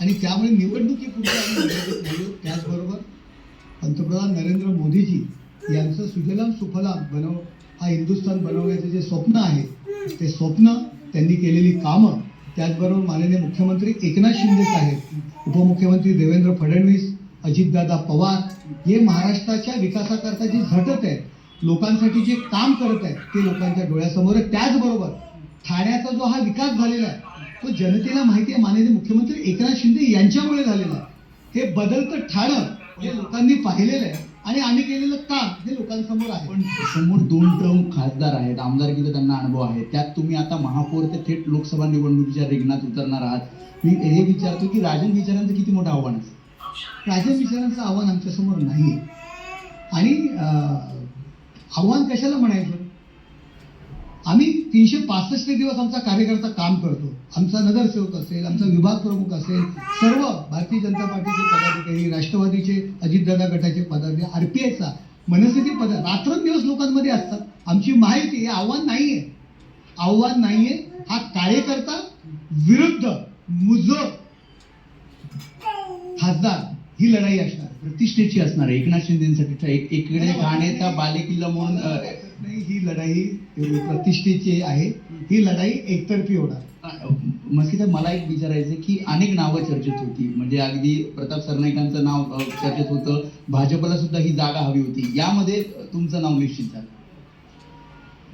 आणि त्यामुळे निवडणुकी आम्ही त्याचबरोबर पंतप्रधान नरेंद्र मोदीजी यांचं सुजलाम सुफलाम बनव हा हिंदुस्थान बनवण्याचे जे स्वप्न आहे ते स्वप्न त्यांनी केलेली कामं त्याचबरोबर माननीय मुख्यमंत्री एकनाथ शिंदे साहेब उपमुख्यमंत्री देवेंद्र फडणवीस अजितदादा पवार हे महाराष्ट्राच्या विकासाकरता जी झटत आहेत लोकांसाठी जे काम करत आहेत ते लोकांच्या डोळ्यासमोर आहे. त्याचबरोबर ठाण्याचा जो हा विकास झालेला आहे तो जनतेला माहिती आहे माननीय मुख्यमंत्री एकनाथ शिंदे यांच्यामुळे झालेला आहे. हे बदलतं ठाणं हे लोकांनी पाहिलेलं आहे आणि आम्ही केलेलं काम हे लोकांसमोर आहे. पण समोर दोन टर्म खासदार आहेत. आमदारकीचा त्यांना अनुभव आहे. त्यात तुम्ही आता महापौर ते थेट लोकसभा निवडणुकीच्या रिंगणात उतरणार आहात. मी हे विचारतो की राजन विचारांचं किती मोठं आव्हान आहे? राजन विचारांचं आव्हान आमच्यासमोर नाही आणि आव्हान कशाला म्हणायचं? आम्ही तीनशे पासष्ट दिवस आमचा कार्यकर्ता काम करतो. आमचा नगरसेवक असेल आमचा विभाग प्रमुख असेल सर्व भारतीय जनता पार्टीचे पदाधिकारी राष्ट्रवादीचे अजितदादा गटाचे पदाधिकारी आरपीआयचा मनसेचे पद रात्रंदिवस लोकांमध्ये असतात. आमची माहिती हे आव्हान नाहीये. आव्हान नाहीये. हा कार्यकर्ता विरुद्ध मुजब खासदार ही लढाई असणार प्रतिष्ठेची असणार एकनाथ शिंदेसाठी एक एकडे ठाण्याचा बालेकिल्ला म्हणून नाही ही लढाई प्रतिष्ठेची आहे. ही लढाई एकतर्फी होणार. मस्किता मला एक विचारायचं की अनेक नावं चर्चेत होती. म्हणजे अगदी प्रताप सरनाईकांचं नाव चर्चेत होतं. भाजपला सुद्धा ही जागा हवी होती. यामध्ये तुमचं नाव निश्चित झालं.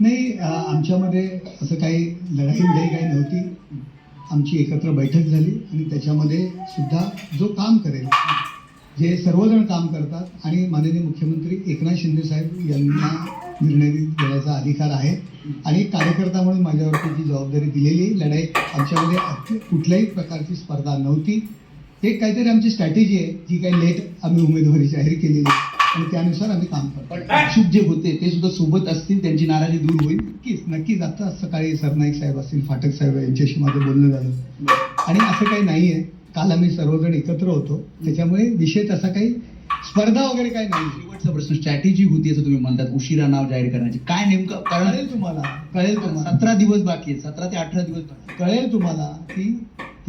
नाही आमच्यामध्ये असं काही लढाई बिढाई काही नव्हती. आमची एकत्र बैठक झाली आणि त्याच्यामध्ये सुद्धा जो काम करेल जे सर्वजण काम करतात आणि माननीय मुख्यमंत्री एकनाथ शिंदे साहेब यांना निर्णय घेण्याचा अधिकार आहे. आणि कार्यकर्ता म्हणून माझ्यावरती जी जबाबदारी दिलेली आहे, लढाई आमच्यामध्ये अति- कुठल्याही प्रकारची स्पर्धा नव्हती. एक काहीतरी आमची स्ट्रॅटेजी आहे जी काही लेट आम्ही उमेदवारी जाहीर केलेली आहे. आणि त्यानुसार आम्ही काम करतो. पण इच्छुक जे होते ते सुद्धा सोबत असतील त्यांची नाराजी दूर होईल. नक्कीच नक्कीच आता सकाळी सरनाईक साहेब असतील फाटक साहेब यांच्याशी माझं बोलणं झालं. आणि असं काही नाहीये. काल आम्ही सर्वजण एकत्र होतो. त्याच्यामुळे विषय तसा काही स्पर्धा वगैरे काही नाही. शेवटचा प्रश्न स्ट्रॅटेजी होती असं तुम्ही म्हणतात. उशिरा नाव जाहीर करण्याची. काय नेमकं कळेल? तुम्हाला. कळेल तुम्हाला. सतरा दिवस बाकी आहेत. सतरा ते अठरा दिवस. कळेल तुम्हाला की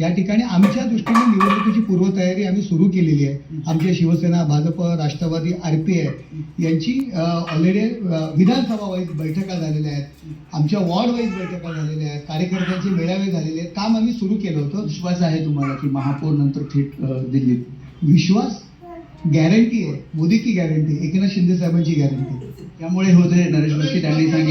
या ठिकाणी आमच्या दृष्टीने निवडणुकीची पूर्वतयारी आम्ही सुरू केलेली आहे. आमच्या शिवसेना भाजप राष्ट्रवादी आरपीआय यांची ऑलरेडी विधानसभा वाईज बैठका झालेल्या आहेत. आमच्या वॉर्ड वाईज बैठका झालेल्या आहेत. कार्यकर्त्यांचे मेळावे झालेले आहेत. काम आम्ही सुरू केलं होतं. विश्वास आहे तुम्हाला की महापौर नंतर थेट दिल्लीत? विश्वास गॅरंटी आहे. मोदी की गॅरंटी एकनाथ शिंदे साहेबांची गॅरंटी त्यामुळे होते नरेश मिस्त्री त्यांनी सांगितलं.